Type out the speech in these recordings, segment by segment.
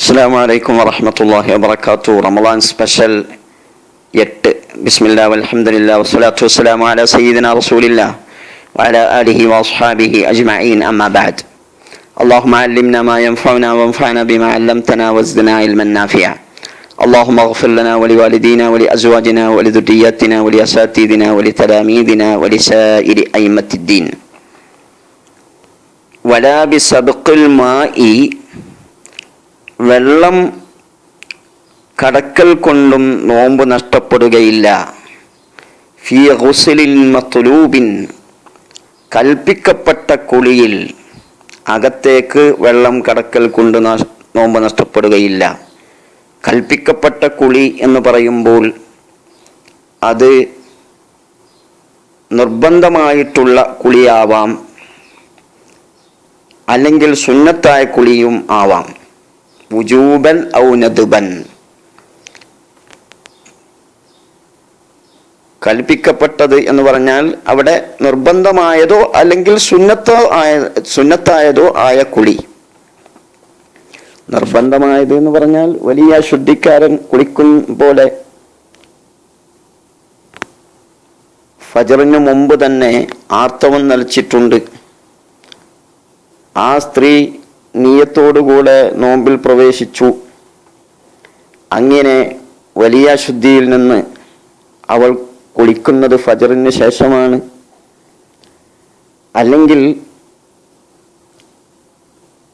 അസ്സാം വലൈക്കും വറഹമത്തല്ലാഹി വബർക്കാത്തു റമദാൻ സ്പെഷ്യൽ എട്ട് ബിസ്മില്ല അലഹമുല്ല വസ്സലാത്തു വസ്സലാമു അല സയ്യിദിന റസൂലില്ല وعلى آله وأصحابه أجمعين أما بعد اللهم علمنا ما ينفعنا وانفعنا بما علمتنا وزدنا علما نافعا اللهم اغفر لنا ولوالدينا ولأزواجنا ولذرياتنا ولأساتذتنا ولتلاميذنا ولسائر أئمة الدين ولا بسبق الماء വെള്ളം കടക്കൽ കൊണ്ടും നോമ്പ് നഷ്ടപ്പെടുകയില്ല. ഫി ഹുസലിൻ മത്തുലൂബിൻ കൽപ്പിക്കപ്പെട്ട കുളിയിൽ അകത്തേക്ക് വെള്ളം കടക്കൽ കൊണ്ട് നോമ്പ് നഷ്ടപ്പെടുകയില്ല. കൽപ്പിക്കപ്പെട്ട കുളി എന്ന് പറയുമ്പോൾ അത് നിർബന്ധമായിട്ടുള്ള കുളിയാവാം. അല്ലെങ്കിൽ സുന്നത്തായ കുളിയും ആവാം. വുജൂബൻ ഔ നദുബൻ കൽപ്പിക്കപ്പെട്ടത് എന്ന് പറഞ്ഞാൽ അവിടെ നിർബന്ധമായതോ അല്ലെങ്കിൽ സുന്നത്തോ ആയ സുന്നത്തായതോ ആയ കുളി. നിർബന്ധമായത് എന്ന് പറഞ്ഞാൽ വലിയ ശുദ്ധിക്കാരൻ കുളിക്കും പോലെ. ഫജറിനു മുമ്പ് തന്നെ ആർത്തവം നൽച്ചിട്ടുണ്ട് ആ സ്ത്രീ നീയത്തോടുകൂടെ നോമ്പിൽ പ്രവേശിച്ചു. അങ്ങനെ വലിയ ശുദ്ധിയിൽ നിന്ന് അവൾ കുളിക്കുന്നത് ഫജറിന് ശേഷമാണ്. അല്ലെങ്കിൽ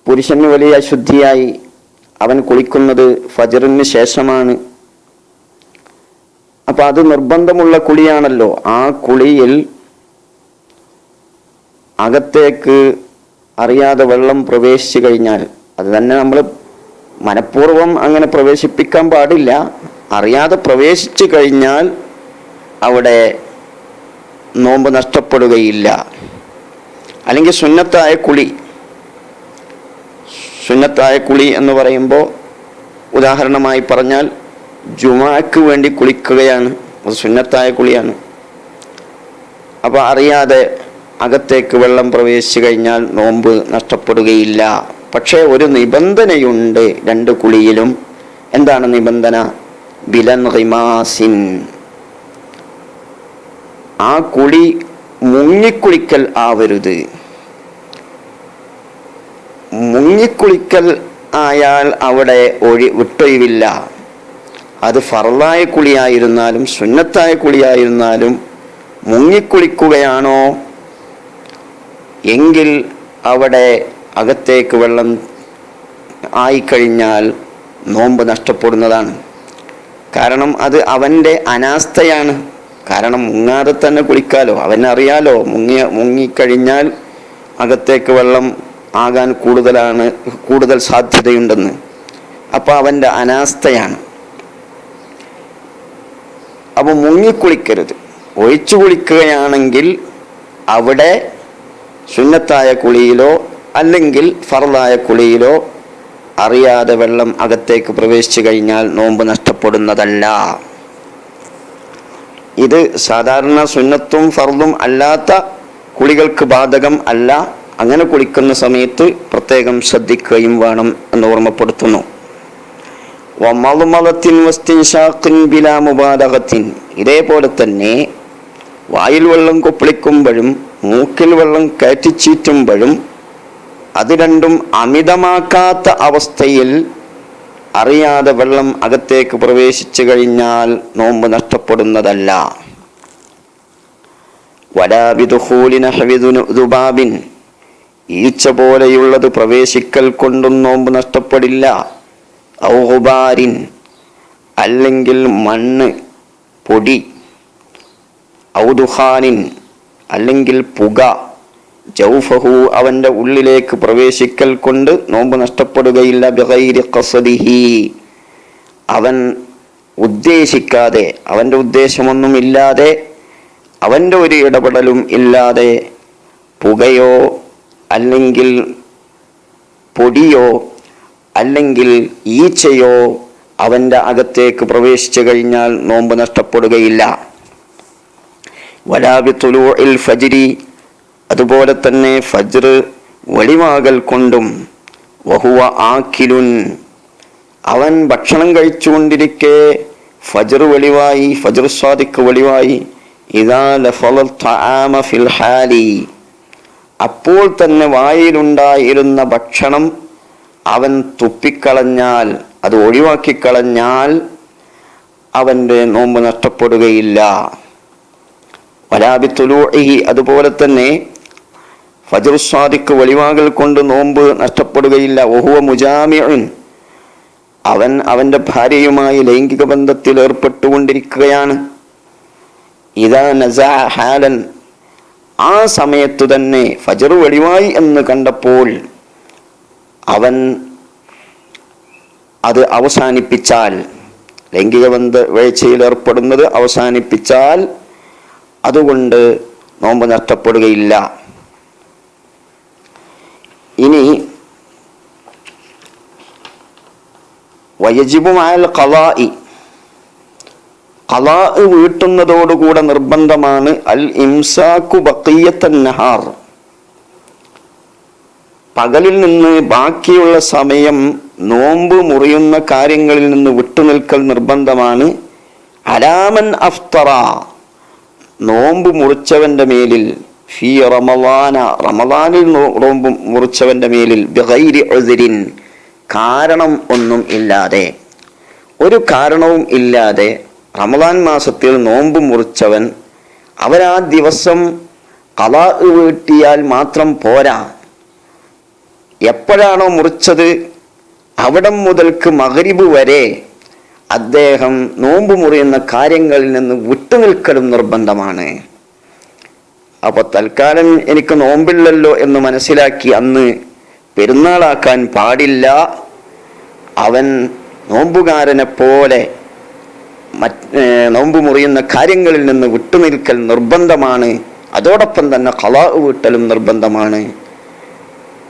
പുരുഷന് വലിയ ശുദ്ധിയായി അവൻ കുളിക്കുന്നത് ഫജറിന് ശേഷമാണ്. അപ്പം അത് നിർബന്ധമുള്ള കുളിയാണല്ലോ. ആ കുളിയിൽ അകത്തേക്ക് അറിയാതെ വെള്ളം പ്രവേശിച്ചു കഴിഞ്ഞാൽ അത് തന്നെ നമ്മൾ മനഃപൂർവം അങ്ങനെ പ്രവേശിപ്പിക്കാൻ പാടില്ല. അറിയാതെ പ്രവേശിച്ചു കഴിഞ്ഞാൽ അവിടെ നോമ്പ് നഷ്ടപ്പെടുകയില്ല. അല്ലെങ്കിൽ സുന്നത്തായ കുളി. സുന്നത്തായ കുളി എന്ന് പറയുമ്പോൾ ഉദാഹരണമായി പറഞ്ഞാൽ ജുമാക്ക് വേണ്ടി കുളിക്കുകയാണ്. അത് സുന്നത്തായ കുളിയാണ്. അപ്പോൾ അറിയാതെ അകത്തേക്ക് വെള്ളം പ്രവേശിച്ചു കഴിഞ്ഞാൽ നോമ്പ് നഷ്ടപ്പെടുകയില്ല. പക്ഷേ ഒരു നിബന്ധനയുണ്ട് രണ്ട് കുളിയിലും. എന്താണ് നിബന്ധന? ബിലൻ റിമാസിൻ ആ കുളി മുങ്ങിക്കുളിക്കൽ ആവരുത്. മുങ്ങിക്കുളിക്കൽ ആയാൽ അവിടെ ഒഴി വിട്ടൊഴിവില്ല. അത് ഫറലായ കുളിയായിരുന്നാലും സുന്നത്തായ കുളിയായിരുന്നാലും മുങ്ങിക്കുളിക്കുകയാണോ? എങ്കിൽ അവിടെ അകത്തേക്ക് വെള്ളം ആയിക്കഴിഞ്ഞാൽ നോമ്പ് നഷ്ടപ്പെടുന്നതാണ്. കാരണം അത് അവന്റെ അനാസ്ഥയാണ്. കാരണം മുങ്ങാതെ തന്നെ കുളിക്കാലോ അവനറിയാലോ മുങ്ങിയ മുങ്ങിക്കഴിഞ്ഞാൽ അകത്തേക്ക് വെള്ളം ആകാൻ കൂടുതലാണ് കൂടുതൽ സാധ്യതയുണ്ടെന്ന്. അപ്പോൾ അവന്റെ അനാസ്ഥയാണ്. അപ്പോൾ മുങ്ങിക്കുളിക്കരുത്. ഒഴിച്ചു കുളിക്കുകയാണെങ്കിൽ അവിടെ സുന്നത്തായ കുളിയിലോ അല്ലെങ്കിൽ ഫറലായ കുളിയിലോ അറിയാതെ വെള്ളം അകത്തേക്ക് പ്രവേശിച്ചു കഴിഞ്ഞാൽ നോമ്പ് നഷ്ടപ്പെടുന്നതല്ല. ഇത് സാധാരണ സുന്നത്തും ഫർദും അല്ലാത്ത കുളികൾക്ക് ബാധകം അല്ല. അങ്ങനെ കുളിക്കുന്ന സമയത്ത് പ്രത്യേകം ശ്രദ്ധിക്കുകയും വേണം എന്ന് ഓർമ്മപ്പെടുത്തുന്നു. ഇതേപോലെ തന്നെ വായിൽ വെള്ളം കൊപ്പിളിക്കുമ്പോഴും മൂക്കിൽ വെള്ളം കയറ്റിച്ചീറ്റുമ്പോഴും അത് രണ്ടും അമിതമാക്കാത്ത അവസ്ഥയിൽ അറിയാതെ വെള്ളം അകത്തേക്ക് പ്രവേശിച്ചു കഴിഞ്ഞാൽ നോമ്പ് നഷ്ടപ്പെടുന്നതല്ല. വലാബിദുബാബിൻ ഈച്ച പോലെയുള്ളത് പ്രവേശിക്കൽ കൊണ്ടും നോമ്പ് നഷ്ടപ്പെടില്ല. ഔഹുബാരിൻ അല്ലെങ്കിൽ മണ്ണ് പൊടി. ഔദുഹാനിൻ അല്ലെങ്കിൽ പുക. ജൗഫഹു അവന്റെ ഉള്ളിലേക്ക് പ്രവേശിക്കൽ കൊണ്ട് നോമ്പ് നഷ്ടപ്പെടുകയില്ല. ബിഗൈരി കസദിഹി അവൻ ഉദ്ദേശിക്കാതെ അവന്റെ ഉദ്ദേശമൊന്നുമില്ലാതെ അവന്റെ ഒരു ഇടപെടലും ഇല്ലാതെ പുകയോ അല്ലെങ്കിൽ പൊടിയോ അല്ലെങ്കിൽ ഈച്ചയോ അവന്റെ അകത്തേക്ക് പ്രവേശിച്ചു കഴിഞ്ഞാൽ നോമ്പ് നഷ്ടപ്പെടുകയില്ല. വലാബി തുലൂഇൽ ഫജിരി. അതുപോലെ തന്നെ ഫജ്ർ വെളിവാകൽ കൊണ്ടും വഹുവ ആക്കിലുൻ അവൻ ഭക്ഷണം കഴിച്ചുകൊണ്ടിരിക്കെ ഫജർ വെളിവായി ഫജർ സ്വാദിക്ക് വെളിവായി. ഇതാ ഫിൽ ഹാലി. അപ്പോൾ തന്നെ വായിലുണ്ടായിരുന്ന ഭക്ഷണം അവൻ തുപ്പിക്കളഞ്ഞാൽ അത് ഒഴിവാക്കിക്കളഞ്ഞാൽ അവന്റെ നോമ്പ് നഷ്ടപ്പെടുകയില്ല. വലാബിത്തുലൂഹി അതുപോലെ തന്നെ ഫജർ സ്വാദിക്ക് കൊണ്ട് നോമ്പ് നഷ്ടപ്പെടുകയില്ല. ഒഹുവ മുജാമിഉൻ. അവൻ അവന്റെ ഭാര്യയുമായി ലൈംഗിക ബന്ധത്തിൽ ഏർപ്പെട്ടുകൊണ്ടിരിക്കുകയാണ്. ഇതാ നസാ ഹാലൻ. ആ സമയത്തു തന്നെ ഫജർ വെളിവായി എന്ന് കണ്ടപ്പോൾ അവൻ അത് അവസാനിപ്പിച്ചാൽ ലൈംഗിക ബന്ധ വീഴ്ചയിൽ ഏർപ്പെടുന്നത് അവസാനിപ്പിച്ചാൽ അതുകൊണ്ട് നോമ്പ് നഷ്ടപ്പെടുകയില്ല ഇനി വയജിബുമായൽ കലായി കലാ വീട്ടുന്നതോടുകൂടെ നിർബന്ധമാണ് അൽ ഇംസാക്കു ബക്കയ്യത്തൻ നഹാർ. പകലിൽ നിന്ന് ബാക്കിയുള്ള സമയം നോമ്പ് മുറിയുന്ന കാര്യങ്ങളിൽ നിന്ന് വിട്ടുനിൽക്കൽ നിർബന്ധമാണ്. അലാമൻ അഫ്തറ. നോമ്പ് മുറിച്ചവന്റെ മേലിൽ ഫി റമദാന റമദാനിൽ നോമ്പ് മുറിച്ചവന്റെ മേലിൽ ബിഗൈരി കാരണം ഒന്നും ഇല്ലാതെ. ഒരു കാരണവും ഇല്ലാതെ റമദാൻ മാസത്തിൽ നോമ്പ് മുറിച്ചവൻ അവരാ ദിവസം കലാ വീട്ടിയാൽ മാത്രം പോരാ. എപ്പോഴാണോ മുറിച്ചത്? അവിടം മുതൽക്ക് മകരിബ് വരെ അദ്ദേഹം നോമ്പ് മുറിയുന്ന കാര്യങ്ങളിൽ നിന്ന് വിട്ടുനിൽക്കലും നിർബന്ധമാണ്. അപ്പോൾ തൽക്കാലം എനിക്ക് നോമ്പില്ലല്ലോ എന്ന് മനസ്സിലാക്കി അന്ന് പെരുന്നാളാക്കാൻ പാടില്ല. അവൻ നോമ്പുകാരനെ പോലെ മറ്റ് നോമ്പ് മുറിയുന്ന കാര്യങ്ങളിൽ നിന്ന് വിട്ടുനിൽക്കൽ നിർബന്ധമാണ്. അതോടൊപ്പം തന്നെ കലാ വീട്ടലും നിർബന്ധമാണ്.